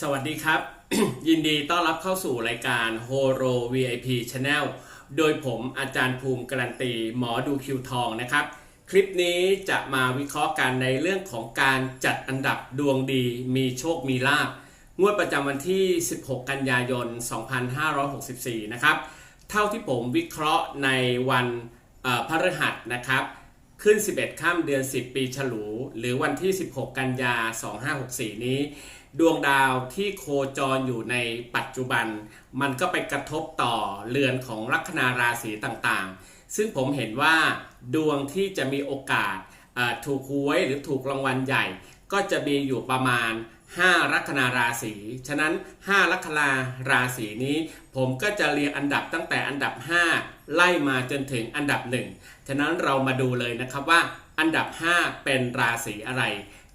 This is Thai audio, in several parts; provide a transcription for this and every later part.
สวัสดีครับ ยินดีต้อนรับเข้าสู่รายการ Horo VIP Channel โดยผมอาจารย์ภูมิการันตีหมอดูคิวทองนะครับ คลิปนี้จะมาวิเคราะห์กันในเรื่องของการจัดอันดับดวงดี มีโชคมีลาบงวดประจำวันที่ 16 กันยายน 2564 นะครับ เท่าที่ผมวิเคราะห์ในวันพฤหัสนะครับ ขึ้น 11 ข้ามเดือน 10 ปีฉลู หรือวันที่ 16 กันยา 2564 นี้ ดวงดาวที่โคจรอยู่ในปัจจุบัน มันก็ไปกระทบต่อเรือนของลัคนาราศีต่างๆ ซึ่งผมเห็นว่าดวงที่จะมีโอกาสถูกหวยหรือถูกรางวัลใหญ่ ก็จะมีอยู่ประมาณ 5 ลัคนาราศี ฉะนั้น 5 ลัคนาราศีนี้ ผมก็จะเรียงอันดับตั้งแต่อันดับ 5 ไล่มาจนถึงอันดับ 1 ฉะนั้นเรามาดูเลยนะครับว่าอันดับ 5 เป็นราศีอะไร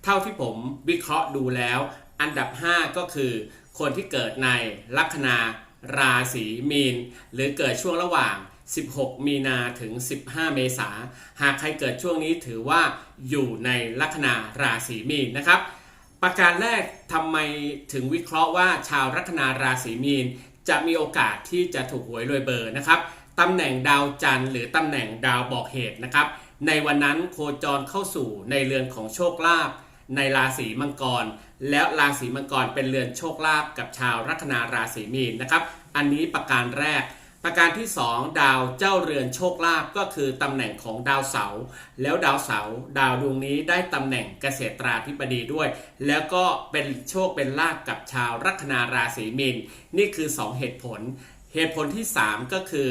เท่าที่ผมวิเคราะห์ดูแล้ว อันดับ 5 ก็คือ คนที่เกิดในลัคนาราศีมีน หรือเกิดช่วงระหว่าง 16 มีนาถึง 15 เมษาหากใครเกิดช่วงนี้ถือว่าอยู่ในลัคนาราศีมีนนะครับ ประการแรกทำไมถึงวิเคราะห์ว่าชาวลัคนาราศีมีน จะมีโอกาสที่จะถูกหวยรวยเบอร์นะครับตำแหน่งดาวจันทร์หรือตำแหน่งดาวบอกเหตุนะครับ ในวันนั้นโคจรเข้าสู่ในเรือนของโชคลาภ ในราศีมังกร แล้วราศีมังกรเป็นเรือนโชคลาภกับชาวลัคนาราศีมีนนะครับ อันนี้ประการแรก ประการที่ 2 ดาวเจ้าเรือนโชคลาภก็คือตำแหน่งของดาวเสาร์แล้วดาวเสาร์ดาวดวงนี้ได้ตำแหน่งเกษตราธิบดีด้วย แล้วก็เป็นโชคเป็นลาภกับชาวลัคนาราศีมีนนี่คือ 2 เหตุผล เหตุผลที่ 3 ก็คือ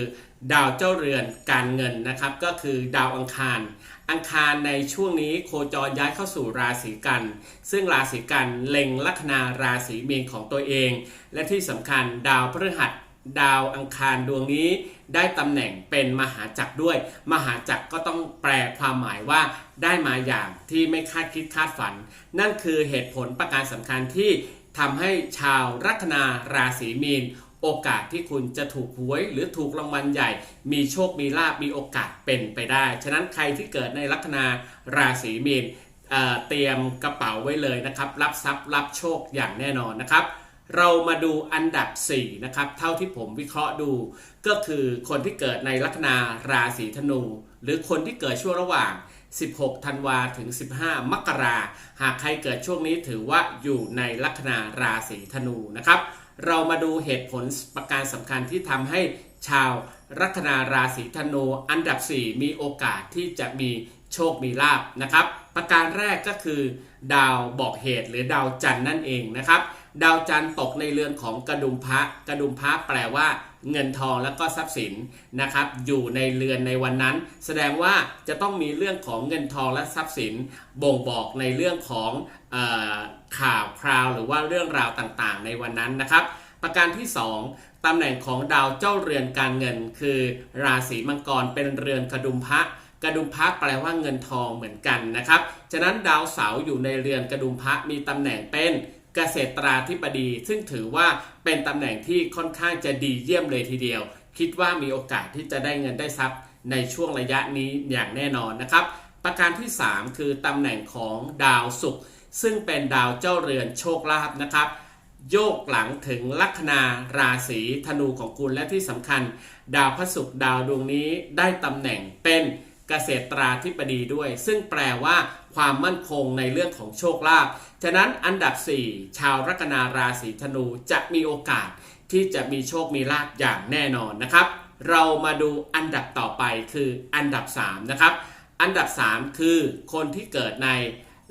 ดาวเจ้าเรือนการเงินนะครับก็คือดาวอังคาร อังคารในช่วงนี้โคจรย้ายเข้าสู่ราศีกัน ซึ่งราศีกันเล็งลัคนาราศีมีนของตัวเอง และที่สำคัญดาวพฤหัสดาวอังคารดวงนี้ได้ตำแหน่งเป็นมหาจักรด้วย มหาจักรก็ต้องแปลความหมายว่าได้มาอย่างที่ไม่คาดคิดคาดฝัน นั่นคือเหตุผลประการสำคัญที่ทำให้ชาวลัคนาราศีมีน โอกาสที่คุณจะถูกหวยหรือถูกรางวัลใหญ่ มีโชคมีลาบมีโอกาสเป็นไปได้ ฉะนั้นใครที่เกิดในลัคนาราศีมีนเเตรียมกระเป๋าไว้เลยนะครับ รับทรัพย์รับโชคอย่างแน่นอนนะครับ เรามาดูอันดับ 4 นะครับ เท่าที่ผมวิเคราะห์ดู ก็คือคนที่เกิดในลัคนาราศีธนู หรือคนที่เกิดช่วงระหว่าง 16 ธันวาถึง 15 มกราหากใครเกิดช่วงนี้ถือว่าอยู่ในลัคนาราศีธนูนะครับ เรามาดูเหตุผลประการสำคัญที่ทำให้ชาวลัคนาราศีธนูอันดับ 4 มีโอกาสที่จะมี โชคมีลาบนะครับ ประการแรกก็คือ ดาวบอกเหตุหรือดาวจันทร์นั่นเองนะครับ ดาวจันทร์ตกในเรือนของกระดุมพระกระดุมพระแปลว่าเงินทองแล้วก็ทรัพย์สินนะครับ อยู่ในเรือนในวันนั้น แสดงว่าจะต้องมีเรื่องของเงินทองและทรัพย์สิน บ่งบอกในเรื่องของออข่าวคราว หรือว่าเรื่องราวต่างๆ ในวันนั้นนะครับ ประการที่ 2ตำแหน่งของดาวเจ้าเรือนการเงิน คือ ราศีมังกรเป็นเรือนกระดุมพระ กระดุมพระแปลว่าเงินทองเหมือนกันนะครับ ฉะนั้นดาวเสาร์อยู่ในเรือนกระดุมพระมีตำแหน่งเป็นเกษตราธิบดี ซึ่งถือว่าเป็นตำแหน่งที่ค่อนข้างจะดีเยี่ยมเลยทีเดียว คิดว่ามีโอกาสที่จะได้เงินได้ทรัพย์ในช่วงระยะนี้อย่างแน่นอนนะครับ ประการที่ 3 คือตำแหน่งของดาวศุกร์ซึ่งเป็นดาวเจ้าเรือนโชคลาภนะครับโยกหลังถึงลัคนาราศีธนูของคุณและที่สำคัญ ดาวพระศุกร์ดาวดวงนี้ได้ตำแหน่งเป็น เกษตราธิบดีด้วย ซึ่งแปลว่าความมั่นคงในเรื่องของโชคลาภฉะนั้นอันดับ 4 ชาวลัคนาราศีธนูจะมีโอกาสที่จะมีโชคมีลาภอย่างแน่นอนนะครับ เรามาดูอันดับต่อไปคืออันดับ 3 นะครับ อันดับ 3 คือคนที่เกิดใน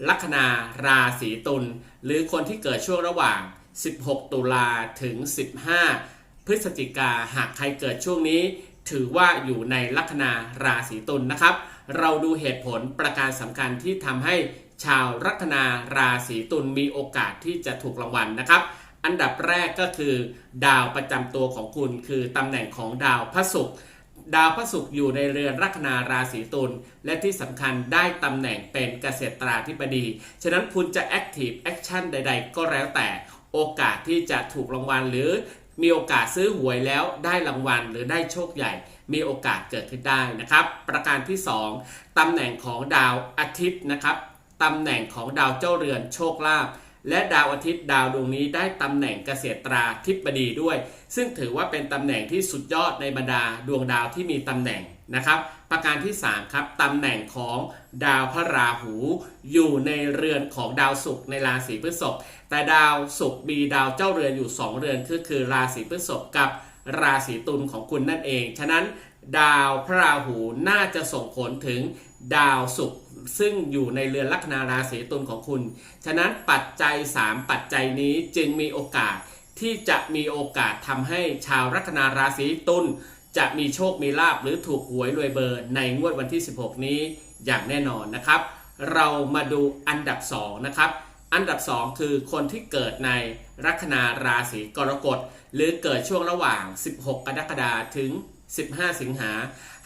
ลัคนาราศีตุลหรือคนที่เกิดช่วงระหว่าง 16 ตุลาถึง 15 พฤศจิกาหากใครเกิดช่วงนี้ ถือว่าอยู่ในลัคนาราศีตุลนะครับ เราดูเหตุผลประการสำคัญที่ทำให้ชาวลัคนาราศีตุลมีโอกาสที่จะถูกรางวัลนะครับ อันดับแรกก็คือ ดาวประจำตัวของคุณคือตำแหน่งของดาวพระศุกร์ดาวพระศุกร์อยู่ในเรือนลัคนาราศีตุลและที่สำคัญได้ตำแหน่งเป็นเกษตราธิบดี ฉะนั้นคุณจะ Active Action ใด ๆ ก็แล้วแต่โอกาสที่จะถูกรางวัลหรือ มีโอกาสซื้อหวยแล้วได้รางวัลหรือได้โชคใหญ่ มีโอกาสเกิดขึ้นได้นะครับ ประการที่ 2ตำแหน่งของดาวอาทิตย์นะครับตำแหน่งของดาวเจ้าเรือนโชคลาภและดาวอาทิตย์ดาวดวงนี้ได้ตำแหน่งเกษตราธิบดีด้วย ซึ่งถือว่าเป็นตำแหน่งที่สุดยอดในบรรดาดวงดาวที่มีตำแหน่งนะครับ ประการที่3ครับตำแหน่งของดาวพระราหู อยู่ในเรือนของดาวศุกร์ในราศีพฤษภ แต่ดาวศุกร์มีดาวเจ้าเรือนอยู่ 2 เรือนคือคือราศีพฤษภกับราศีตุลของคุณนั่นเอง ฉะนั้นดาวพระราหูน่าจะส่งผลถึงดาวศุกร์ซึ่งอยู่ในเรือนลัคนาราศีตุลของคุณ ฉะนั้นปัจจัย 3 ปัจจัยนี้จึงมีโอกาสที่จะมีโอกาสทำให้ชาวลัคนาราศีตุลจะมีโชคมีลาบหรือถูกหวยรวยเบอร์ในงวดวันที่ 16 นี้อย่างแน่นอนนะครับ เรามาดูอันดับ 2 นะครับ อันดับ 2 คือคนที่เกิดในลัคนาราศีกรกฎ หรือเกิดช่วงระหว่าง 16 กรกฎาคมถึง 15 สิงหา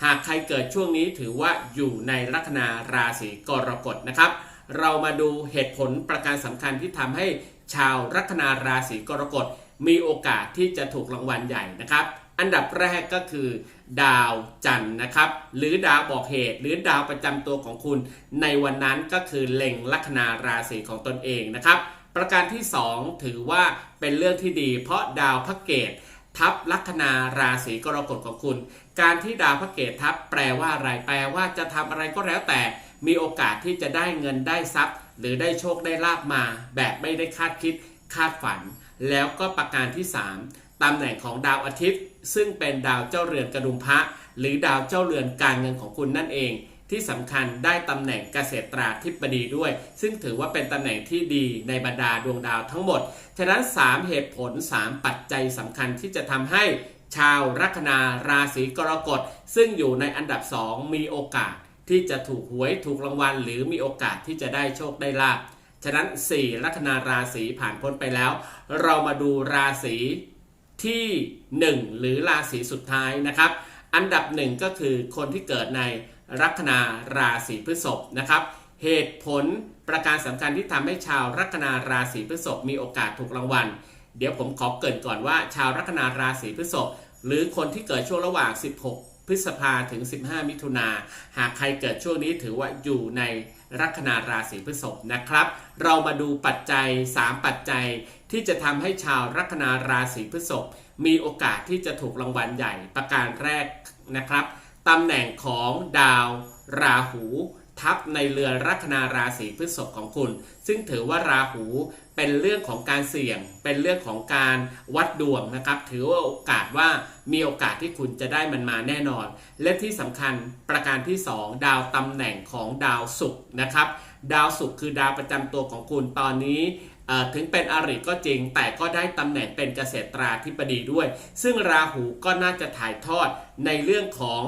หากใครเกิดช่วงนี้ถือว่าอยู่ในลัคนาราศีกรกฎนะครับ เรามาดูเหตุผลประการสำคัญที่ทำให้ชาวลัคนาราศีกรกฎมีโอกาสที่จะถูกรางวัลใหญ่นะครับ อันดับแรกก็คือ ดาวจันทร์นะครับ หรือดาวบอกเหตุ หรือดาวประจำตัวของคุณ ในวันนั้นก็คือเล็งลัคนาราศีของตนเองนะครับ ประการที่ 2 ถือว่าเป็นเรื่องที่ดี เพราะดาวพระเกตทับลัคนาราศีกรกฎของคุณ การที่ดาวพระเกตทับแปลว่าอะไรแปลว่าจะทำอะไรก็แล้วแต่ มีโอกาสที่จะได้เงินได้ทรัพย์ หรือได้โชคได้ลาบมา แบบไม่ได้คาดคิดคาดฝัน แล้วก็ประการที่ 3 ตำแหน่งของดาวอาทิตย์ ซึ่งเป็นดาวเจ้าเรือนกระดุมพระ หรือดาวเจ้าเรือนการเงินของคุณนั่นเองที่สำคัญได้ตำแหน่งเกษตราธิบดีด้วย ซึ่งถือว่าเป็นตำแหน่งที่ดีในบรรดาดวงดาวทั้งหมด ฉะนั้น 3 เหตุผล 3 ปัจจัยสำคัญที่จะทำให้ชาวลัคนาราศีกรกฎ ซึ่งอยู่ในอันดับ 2 มีโอกาสที่จะถูกหวยถูกรางวัล หรือมีโอกาสที่จะได้โชคได้ลาภฉะนั้น 4 ลัคนาราศีผ่านพ้นไปแล้ว เรามาดูราศี ที่ 1 หรือราศีสุดท้ายนะครับ อันดับหนึ่งก็คือคนที่เกิดในลัคนาราศีพฤษภนะครับ เหตุผลประการสำคัญที่ทำให้ชาวลัคนาราศีพฤษภมีโอกาสถูกรางวัล เดี๋ยวผมขอเกินก่อนว่าชาวลัคนาราศีพฤษภหรือคนที่เกิดช่วงระหว่าง 16 ฤษภาถึง 15 มิถุนาหากใครเกิดช่วงนี้ถือว่าอยู่ในลัคนาราศีพฤษภนะครับ เรามาดูปัจจัย 3 ปัจจัยที่จะทำให้ชาวลัคนาราศีพฤษภมีโอกาสที่จะถูกรางวัลใหญ่ประการแรกนะครับตำแหน่งของดาวราหู ทับในเรือนลัคนาราศีพฤษภของคุณ ซึ่งถือว่าราหูเป็นเรื่องของการเสี่ยง เป็นเรื่องของการวัดดวงนะครับ ถือว่าโอกาสว่ามีโอกาสที่คุณจะได้มันมาแน่นอน และที่สำคัญประการที่ 2 ดาวตำแหน่งของดาวศุกร์นะครับ ดาวศุกร์คือดาวประจำตัวของคุณตอนนี้ถึงเป็นอริก็จริง แต่ก็ได้ตำแหน่งเป็นเกษตราธิบดีด้วย ซึ่งราหูก็น่าจะถ่ายทอดในเรื่องของ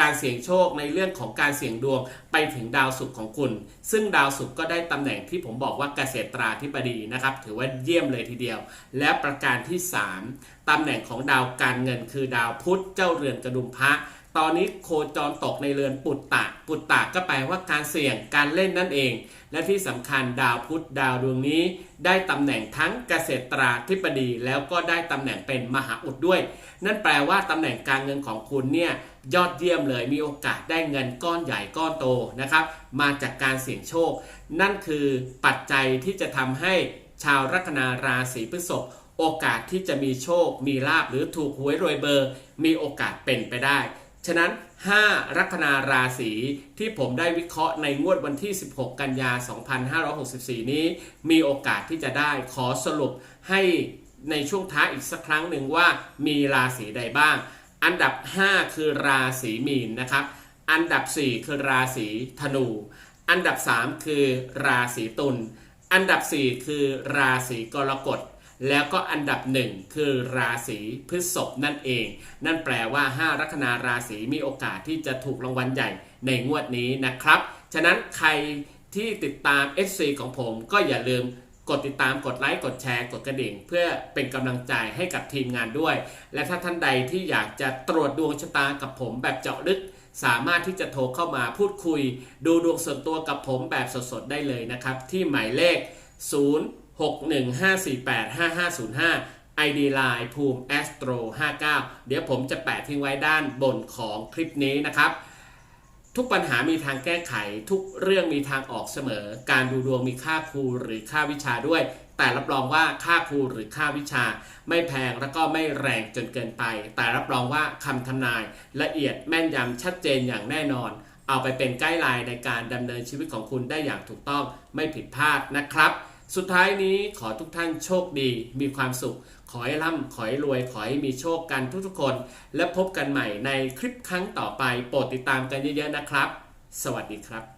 การเสี่ยงโชคในเรื่องของการเสี่ยงดวงไปถึงดาวศุกร์ของคุณ ซึ่งดาวศุกร์ก็ได้ตำแหน่งที่ผมบอกว่าเกษตราธิบดีนะครับ ถือว่าเยี่ยมเลยทีเดียว และประการที่ 3ตำแหน่งของดาวการเงินคือดาวพุธเจ้าเรือนกระดุมพระ ตอนนี้โคจรตกในเรือนปุตตะ ปุตตะก็แปลว่าการเสี่ยงการเล่นนั่นเอง และที่สำคัญดาวพุธดาวดวงนี้ ได้ตำแหน่งทั้งเกษตราธิบดี แล้วก็ได้ตำแหน่งเป็นมหาอุดด้วย นั่นแปลว่าตำแหน่งการเงินของคุณเนี่ยยอดเยี่ยมเลยมีโอกาสได้เงินก้อนใหญ่ก้อนโตนะครับ มาจากการเสี่ยงโชค นั่นคือปัจจัยที่จะทำให้ชาวลัคนาราศีพฤษภโอกาสที่จะมีโชค มีลาบหรือถูกหวยรวยเบอร์ มีโอกาสเป็นไปได้ ฉะนั้น 5 ลัคนาราศีที่ผมได้วิเคราะห์ในงวดวันที่ 16 กันยา 2564 นี้ มีโอกาสที่จะได้ขอสรุปให้ในช่วงท้ายอีกสักครั้งหนึ่งว่ามีราศีใดบ้าง อันดับ 5 คือราศีมีนนะครับ อันดับ 4 คือราศีธนู อันดับ 3 คือราศีตุล อันดับ 4 คือราศีกรกฎ แล้วก็อันดับ1คือราศีพฤษภนั่นเอง นั่นแปลว่า 5 ลัคนาราศีมีโอกาสที่จะถูกรางวัลใหญ่ในงวดนี้นะครับ ฉะนั้นใครที่ติดตาม SC ของผมก็อย่าลืมกดติดตามกดไลค์กดแชร์กดกระดิ่ง เพื่อเป็นกำลังใจให้กับทีมงานด้วย และถ้าท่านใดที่อยากจะตรวจดวงชะตากับผมแบบเจาะลึก สามารถที่จะโทรเข้ามาพูดคุย ดูดวงส่วนตัวกับผมแบบสดๆได้เลยนะครับ ที่หมายเลข 0615485505 ID Line ภูมิ Astro 59 เดี๋ยวผมจะแปะทิ้งไว้ด้านบนของคลิปนี้นะครับ ทุกปัญหามีทางแก้ไข ทุกเรื่องมีทางออกเสมอ การดูดวงมีค่าครูหรือค่าวิชาด้วย แต่รับรองว่าค่าครูหรือค่าวิชา ไม่แพงแล้วก็ไม่แรงจนเกินไป แต่รับรองว่าคำทำนาย ละเอียดแม่นยำชัดเจนอย่างแน่นอน เอาไปเป็นไกด์ไลน์ในการดำเนินชีวิตของคุณได้อย่างถูกต้องไม่ผิดพลาดนะครับ สุดท้ายนี้ขอทุกท่านโชคดี มีความสุข ขอให้ร่ำขอให้รวย ขอให้มีโชคกันทุกๆคน และพบกันใหม่ในคลิปครั้งต่อไป โปรดติดตามกันเยอะๆนะครับ สวัสดีครับ